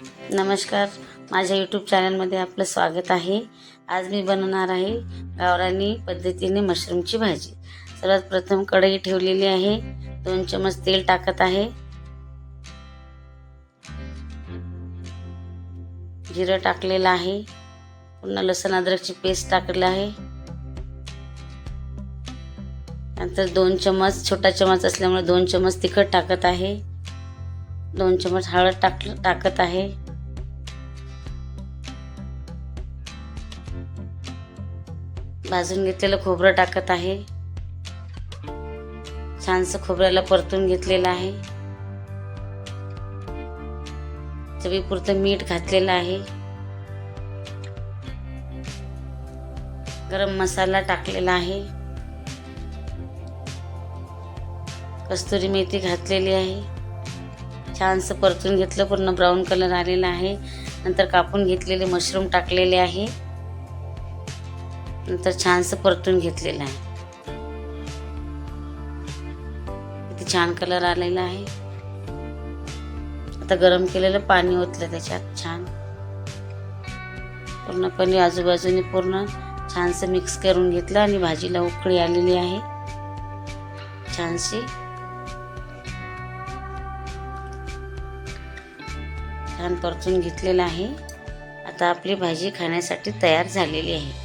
नमस्कार. माझ्या यूट्यूब चॅनलमध्ये आपलं स्वागत आहे. आज मी बनवणार आहे गावरानी पद्धतीने मशरूमची भाजी. सर्वात प्रथम कढई ठेवलेली आहे. दोन चमच तेल टाकत आहे. जिरं टाकलेलं आहे. पुन्हा लसण अद्रकची पेस्ट टाकलेलं आहे. नंतर दोन चमच छोटा चमच असल्यामुळे दोन चमच तिखट टाकत आहे. दोन चमच हळद टाक टाकत आहे. भाजून घेतलेलं खोबरं टाकत आहे. छानसं खोबऱ्याला परतून घेतलेलं आहे. चवीपुरतं मीठ घातलेलं आहे. गरम मसाला टाकलेला आहे. कस्तुरी मेथी घातलेली आहे. छानसं परतून घेतलं. पूर्ण ब्राऊन कलर आलेला आहे. नंतर कापून घेतलेले मशरूम टाकलेले आहे. नंतर छानसं परतून घेतलेलं आहे. किती छान कलर आलेला आहे. आता गरम केलेलं पाणी ओतलं त्याच्यात छान. पूर्णपणे आजूबाजूने पूर्ण छानसं मिक्स करून घेतलं आणि भाजीला उकळी आलेली आहे. छानशी. छान परतून घेतलेलं आहे. आता आपली भाजी खाण्यासाठी तयार झालेली आहे.